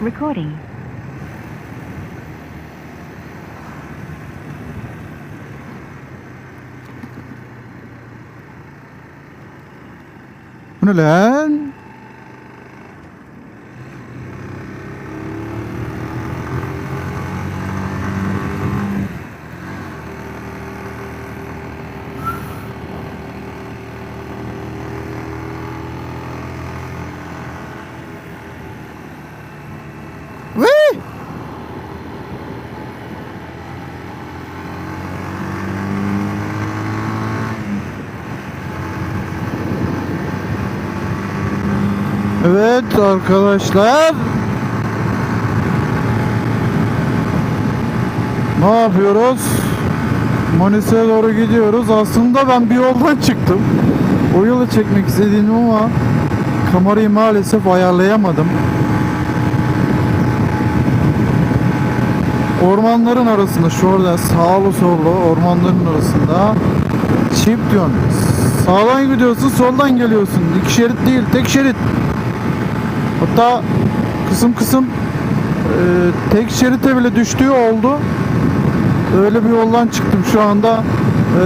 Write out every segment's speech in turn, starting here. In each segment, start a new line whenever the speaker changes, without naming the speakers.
Recording.
오늘은 Evet arkadaşlar. Ne yapıyoruz? Manisa'ya doğru gidiyoruz. Aslında ben bir yoldan çıktım. O yolu çekmek istediğim ama kamerayı maalesef ayarlayamadım. Ormanların arasında şurada sağlı sollu ormanların arasında çift yön. Sağdan gidiyorsun soldan geliyorsun. İki şerit değil tek şerit. Hatta kısım kısım e, tek şerite bile düştüğü oldu. Öyle bir yoldan çıktım şu anda e,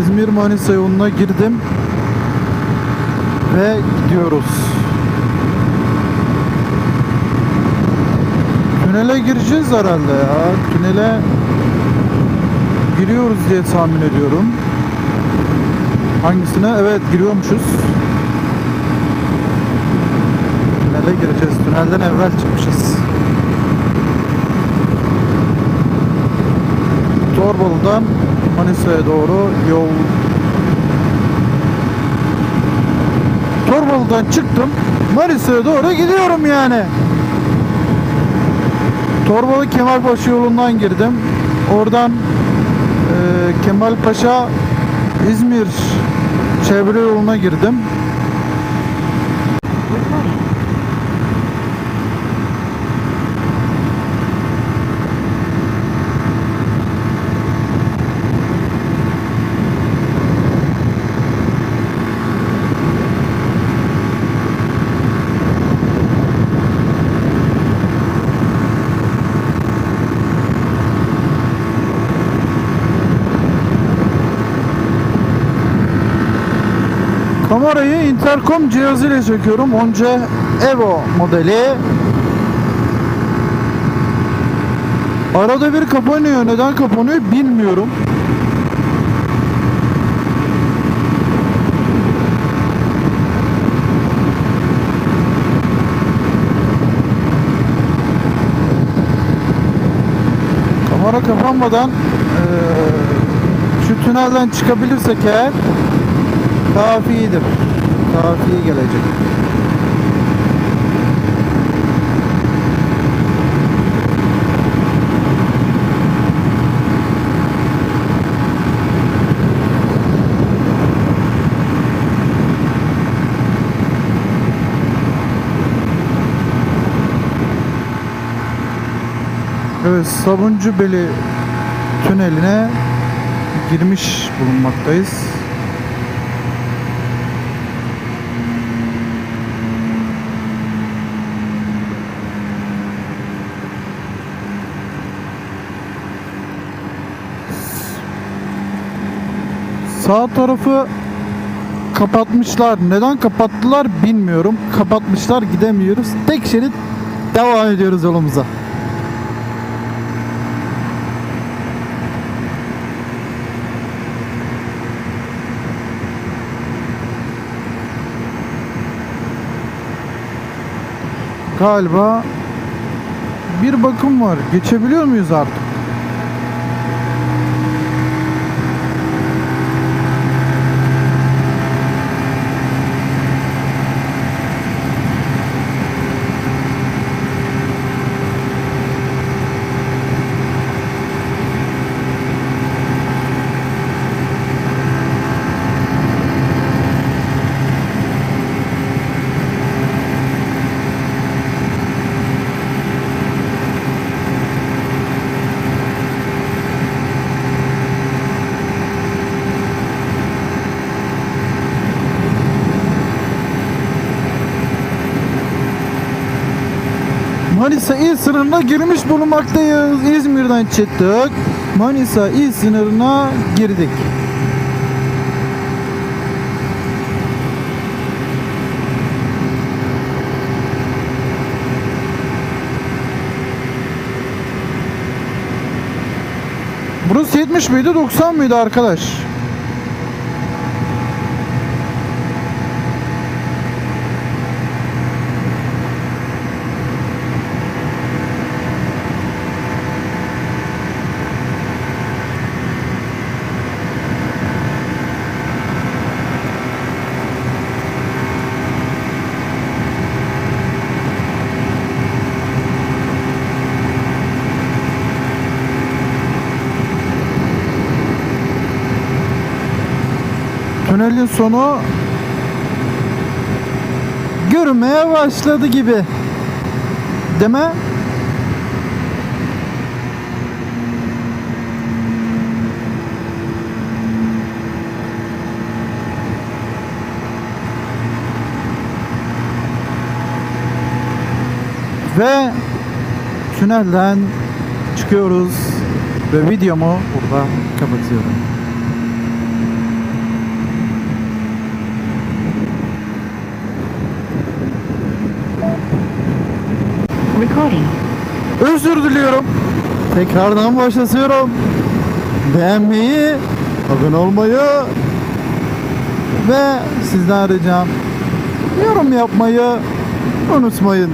İzmir Manisa yoluna girdim ve gidiyoruz. Tünele gireceğiz herhalde ya. Tünele giriyoruz diye tahmin ediyorum. Hangisine? Evet giriyormuşuz. Tünele gireceğiz. Tünelden evvel çıkmışız. Torbalı'dan Manisa'ya doğru yol Torbalı'dan çıktım. Manisa'ya doğru gidiyorum yani. Torbalı Kemalpaşa yolundan girdim. Oradan e, Kemalpaşa İzmir çevre yoluna girdim. Kamerayı intercom cihazıyla çekiyorum. Onca Evo modeli. Arada bir kapanıyor. Neden kapanıyor bilmiyorum. Kamera kapanmadan eee, şu tünelden çıkabilirsek eğer kafidir. Kafi gelecek. Evet, Sabuncubeli tüneline girmiş bulunmaktayız. Sağ tarafı kapatmışlar. Neden kapattılar bilmiyorum. Kapatmışlar gidemiyoruz. Tek şerit devam ediyoruz yolumuza. Galiba bir bakım var. Geçebiliyor muyuz artık? Manisa il sınırına girmiş bulunmaktayız. İzmir'den çıktık. Manisa il sınırına girdik. Burası 70 miydi 90 mıydı arkadaş? Tünelin sonu görünmeye başladı gibi. Değil mi? Ve tünelden çıkıyoruz ve videomu burada kapatıyorum.
Recording.
Özür diliyorum. Tekrardan başlatıyorum. Beğenmeyi, abone olmayı ve sizden ricam yorum yapmayı unutmayın.